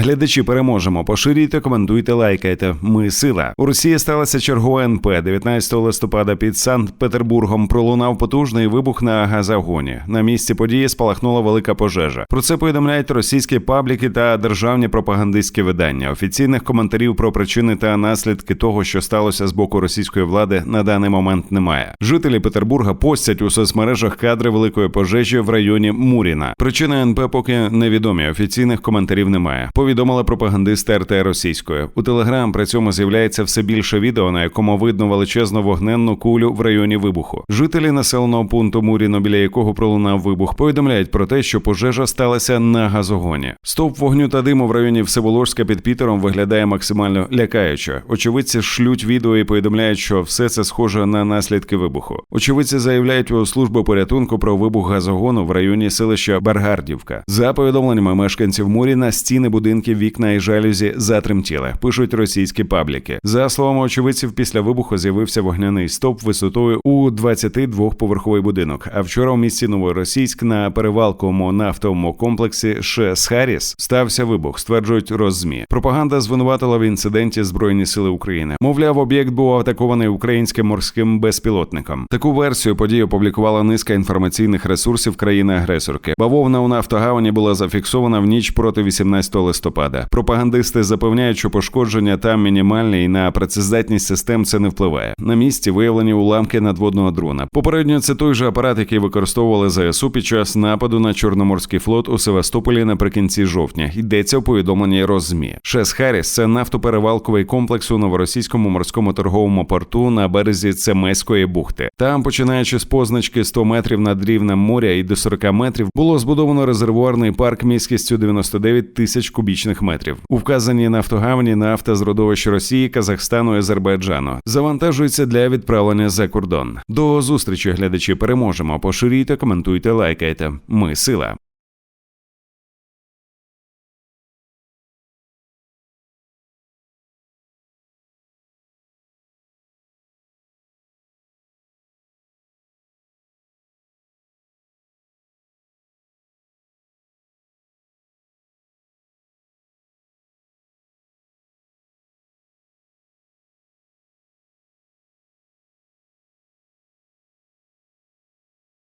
Глядачі переможемо. Поширюйте, коментуйте, лайкайте. Ми сила. У Росії сталася чергова НП 19 листопада під Санкт-Петербургом. Пролунав потужний вибух на газогоні. На місці події спалахнула велика пожежа. Про це повідомляють російські пабліки та державні пропагандистські видання. Офіційних коментарів про причини та наслідки того, що сталося з боку російської влади, на даний момент немає. Жителі Петербурга постять у соцмережах кадри великої пожежі в районі Муріна. Причини НП поки невідомі. Офіційних коментарів немає. Повідомили пропагандисти РТ російською. У Телеграм при цьому з'являється все більше відео, на якому видно величезну вогненну кулю в районі вибуху. Жителі населеного пункту Муріно, біля якого пролунав вибух, повідомляють про те, що пожежа сталася на газогоні. Стовп вогню та диму в районі Всеволожська під Пітером виглядає максимально лякаюче. Очевидці шлють відео і повідомляють, що все це схоже на наслідки вибуху. Очевидці заявляють у службу порятунку про вибух газогону в районі селища Баргардівка. За повідомленнями мешканців Муріна, стіни будинків, вікна і жалюзі затремтіли. Пишуть російські пабліки. За словами очевидців, після вибуху з'явився вогняний стовп висотою у 22-поверховий будинок. А вчора у місті Новоросійськ на перевалковому нафтовому комплексі Шесхаріс стався вибух, стверджують роззмі. Пропаганда звинуватила в інциденті Збройні сили України. Мовляв, об'єкт був атакований українським морським безпілотником. Таку версію події опублікувала низка інформаційних ресурсів країни-агресорки. Бавовна у Нафтогавані була зафіксована в ніч проти 18 листопада. Пропагандисти запевняють, що пошкодження там мінімальне і на працездатність систем це не впливає. На місці виявлені уламки надводного дрона. Попередньо це той же апарат, який використовували ЗСУ під час нападу на Чорноморський флот у Севастополі наприкінці жовтня. Йдеться у повідомленні Роззмі. Шес Харріс – це нафтоперевалковий комплекс у новоросійському морському торговому порту на березі Цемеської бухти. Там, починаючи з позначки 100 метрів над рівнем моря і до 40 метрів, було збудовано резервуарний парк міськістю 99 тисяч кубічних метрів. У вказаній нафтогавні нафта з родовищ Росії, Казахстану і Азербайджану завантажується для відправлення за кордон. До зустрічі глядачі переможемо. Поширюйте, коментуйте, лайкайте. Ми сила.